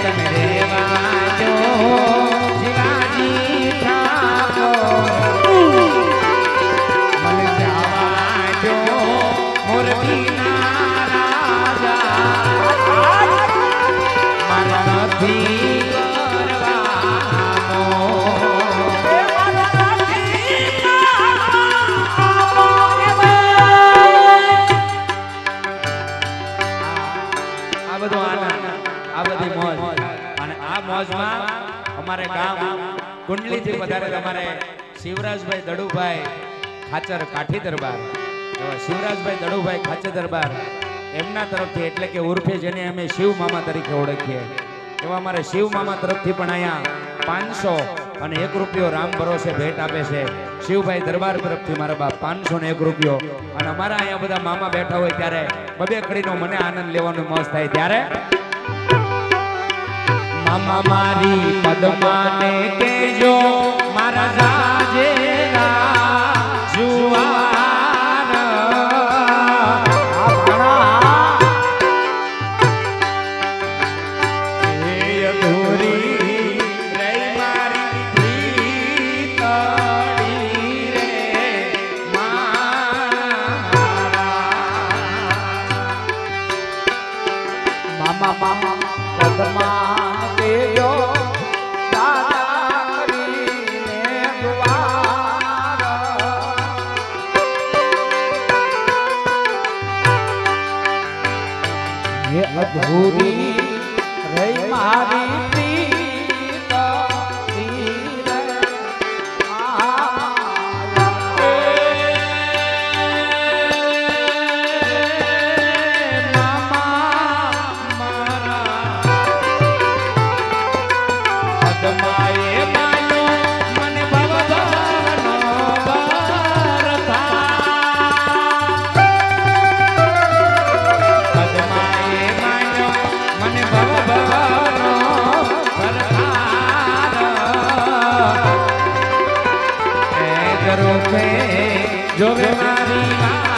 que કુંડલીથી વધારે તમારે શિવરાજભાઈ દડુભાઈ ખાચર કાઠી દરબાર. શિવરાજભાઈ દડુભાઈ ખાચર દરબાર એમના તરફથી એટલે કે ઉર્ફે જેને અમે શિવ મામા તરીકે ઓળખીએ. એવા અમારે શિવ મામા તરફથી પણ અહીંયા પાંચસો અને એક રૂપિયો રામ ભરોસે ભેટ આપે છે. શિવભાઈ દરબાર તરફથી મારા બાપ પાંચસો ને એક રૂપિયો. અને અમારા અહીંયા બધા મામા બેઠા હોય ત્યારે બબે કડીનો મને આનંદ લેવાનો મસ્ત થાય ત્યારે મામા મારી પદ્માને કેજો મારા રાજેરા જુવાર હે જોવે મારી વાતડી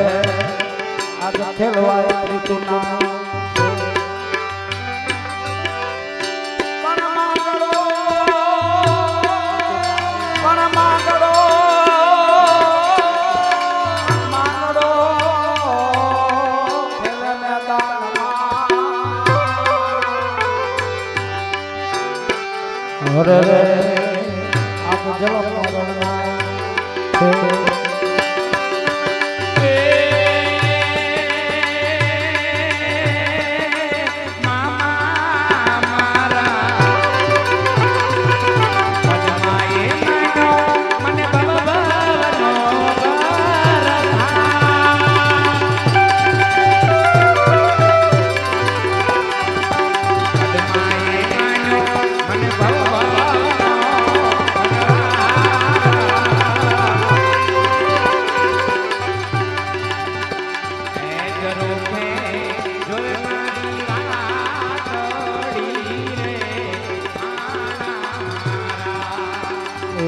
ખેલવાય પ્રીતુના હરે રે.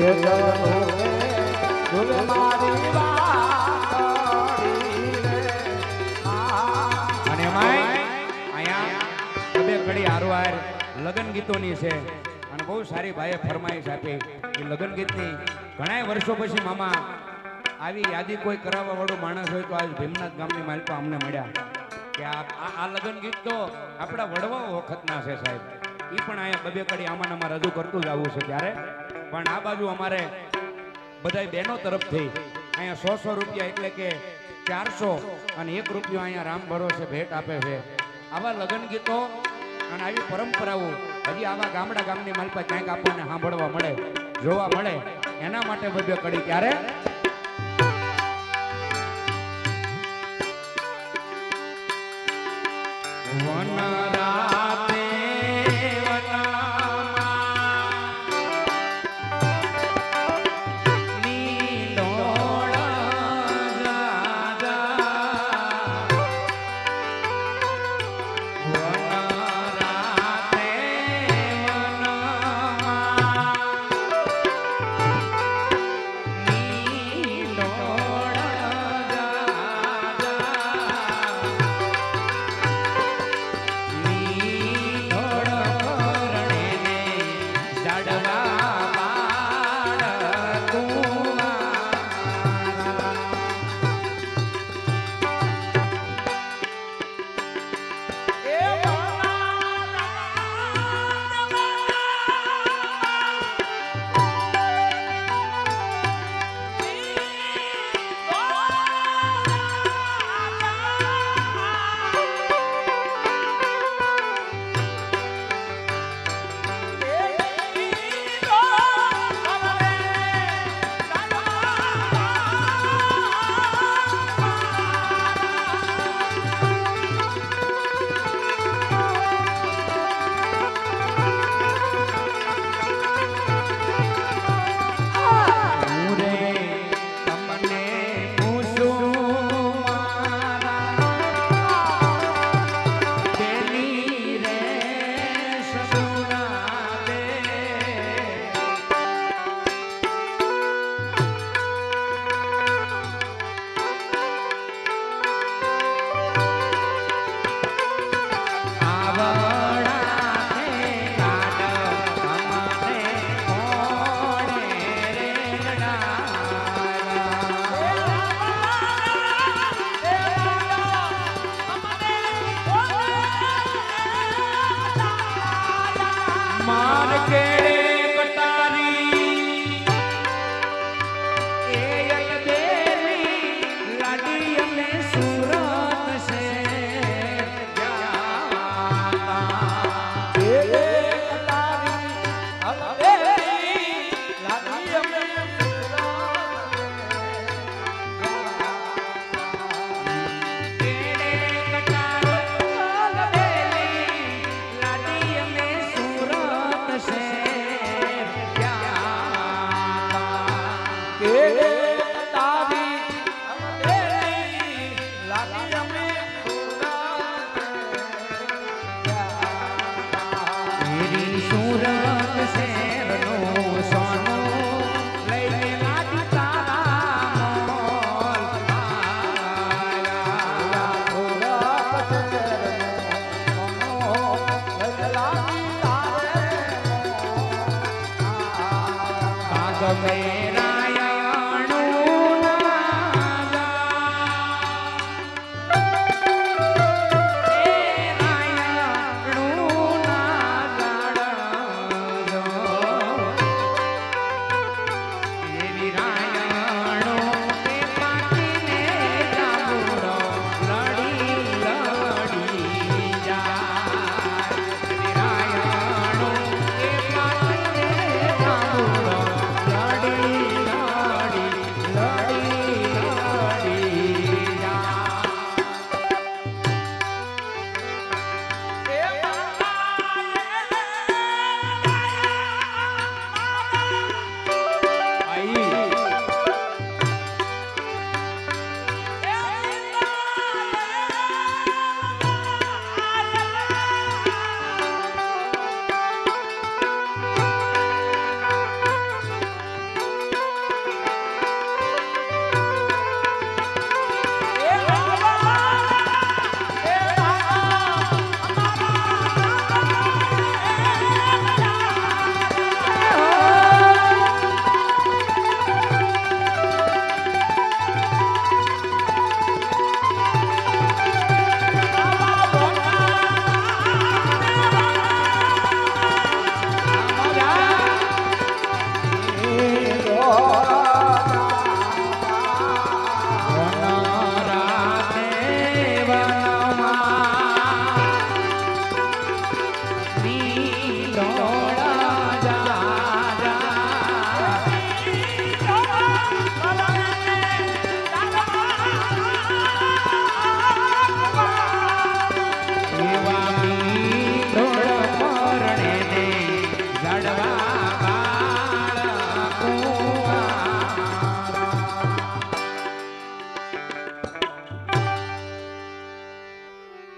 અને માય, અહીંયા બે ઘડી હારવાર લગ્ન ગીતોની છે. અને બહુ સારી ભાઈએ ફરમાઈશ આપી. એ લગ્ન ગીતની ઘણાય વર્ષો પછી મામા આવી યાદી કોઈ કરાવવા વાળું માણસ હોય તો આજ ભીમનાથ ગામની માલિકો અમને મળ્યા. કે આ, આ- લગન ગીત તો આપણા વડવાઓ વખતના છે સાહેબ. એ પણ અહીંયા બબે કડી આમાં રજૂ કરતું જ આવું છે ત્યારે પણ આ બાજુ અમારે બધાય બહેનો તરફથી અહીંયા સો સો રૂપિયા એટલે કે ચારસો અને એક રૂપિયો અહીંયા રામ ભરોસે ભેટ આપે છે. આવા લગ્ન ગીતો અને આવી પરંપરાઓ હજી આવા ગામડા ગામની માલપા ક્યાંક આપણને સાંભળવા મળે, જોવા મળે, એના માટે ભવ્ય કડી ત્યારે વન